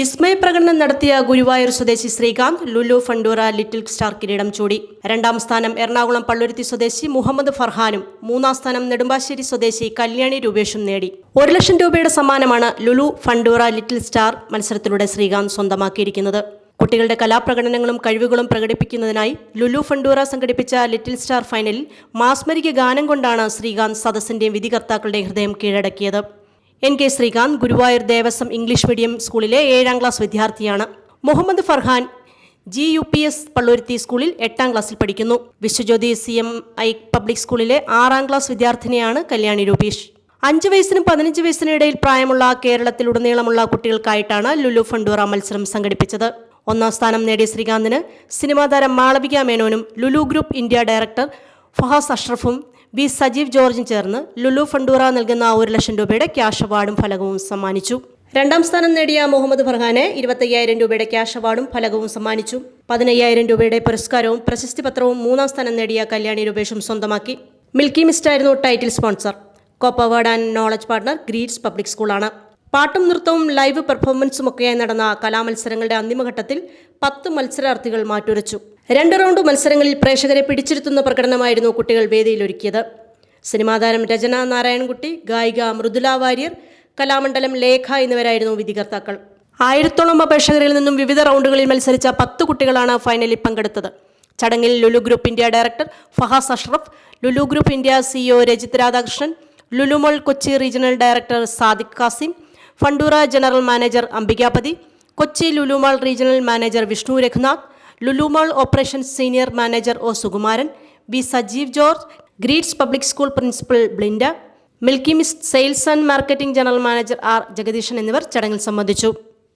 വിസ്മയപ്രകടനം നടത്തിയ ഗുരുവായൂർ സ്വദേശി Srikanth Lulu ഫണ്ടൂറ little star കിരീടം ചൂടി. രണ്ടാം സ്ഥാനം എറണാകുളം പള്ളുരുത്തി സ്വദേശി മുഹമ്മദ് ഫർഹാനും മൂന്നാം സ്ഥാനം നെടുമ്പാശ്ശേരി സ്വദേശി കല്യാണി രൂപേഷും നേടി. ഒരു ലക്ഷം രൂപയുടെ സമ്മാനമാണ് ലുലു ഫണ്ടൂറ ലിറ്റിൽ സ്റ്റാർ മത്സരത്തിലൂടെ ശ്രീകാന്ത് സ്വന്തമാക്കിയിരിക്കുന്നത്. കുട്ടികളുടെ കലാപ്രകടനങ്ങളും കഴിവുകളും പ്രകടിപ്പിക്കുന്നതിനായി ലുലു ഫണ്ടൂറ സംഘടിപ്പിച്ച ലിറ്റിൽ സ്റ്റാർ ഫൈനലിൽ മാസ്മരിക ഗാനം കൊണ്ടാണ് ശ്രീകാന്ത് സദസ്സിന്റെയും വിധികർത്താക്കളുടെ ഹൃദയം കീഴടക്കിയത്. N K Srikanth Guruvayur Devaswom English medium സ്കൂളിലെ ഏഴാം ക്ലാസ് വിദ്യാർത്ഥിയാണ്. Muhammad Farhan G U P S Palluruthy സ്കൂളിൽ എട്ടാം ക്ലാസ്സിൽ പഠിക്കുന്നു. Vishwajyothi C M I public സ്കൂളിലെ ആറാം ക്ലാസ് വിദ്യാർത്ഥിനിയാണ് കല്യാണി രൂപീഷ്. അഞ്ച് വയസ്സിനും പതിനഞ്ച് വയസ്സിനും ഇടയിൽ പ്രായമുള്ള കേരളത്തിലുടനീളമുള്ള കുട്ടികൾക്കായിട്ടാണ് ലുലു ഫണ്ടൂറ മത്സരം സംഘടിപ്പിച്ചത്. ഒന്നാം സ്ഥാനം നേടിയ ശ്രീകാന്തിന് സിനിമാതാരം മാളവിക മേനോനും Lulu group India director Fahas അഷ്റഫും V Sajeev ജോർജും ചേർന്ന് ലുലു ഫണ്ടൂറ നൽകുന്ന ഒരു ലക്ഷം രൂപയുടെ ക്യാഷ് അവാർഡും ഫലകവും സമ്മാനിച്ചു. രണ്ടാം സ്ഥാനം നേടിയ മുഹമ്മദ് ഫർഹാനെ ഇരുപത്തയ്യായിരം രൂപയുടെ ക്യാഷ് അവാർഡും ഫലകവും സമ്മാനിച്ചു. പതിനയ്യായിരം രൂപയുടെ പുരസ്കാരവും പ്രശസ്തി പത്രവും മൂന്നാം സ്ഥാനം നേടിയ കല്യാണി രൂപേഷും സ്വന്തമാക്കി. മിൽക്കി മിസ്റ്റ് ആയിരുന്നു title sponsor. Copper award and knowledge partner Greeds public സ്കൂളാണ്. പാട്ടും നൃത്തവും ലൈവ് പെർഫോമൻസും ഒക്കെയായി നടന്ന കലാമത്സരങ്ങളുടെ അന്തിമഘട്ടത്തിൽ പത്ത് മത്സരാർത്ഥികൾ മാറ്റുരച്ചു. രണ്ട് റൗണ്ട് മത്സരങ്ങളിൽ പ്രേക്ഷകരെ പിടിച്ചിരുത്തുന്ന പ്രകടനമായിരുന്നു കുട്ടികൾ വേദിയിലൊരുക്കിയത്. സിനിമാതാരം രചന നാരായണൻകുട്ടി ഗായിക മൃദുല വാര്യർ കലാമണ്ഡലം ലേഖ എന്നിവരായിരുന്നു വിധികർത്താക്കൾ. ആയിരത്തോളം അപേക്ഷകരിൽ നിന്നും വിവിധ റൗണ്ടുകളിൽ മത്സരിച്ച പത്ത് കുട്ടികളാണ് ഫൈനലിൽ പങ്കെടുത്തത്. ചടങ്ങിൽ Lulu group India director Fahas Ashraf Lulu group India CEO Rajith Radhakrishnan Lulu mall Kochi regional director Sadiq Kasim Funtura general manager Ambikapathy Kochi Lulu mall regional manager Vishnu Raghunath Lulu mall operation senior manager O Sukumaran B Sajeev George Greeds public school principal Blinda milky mist sales and marketing general manager R Jagadeesan എന്നിവർ ചടങ്ങിൽ സംബന്ധിച്ചു.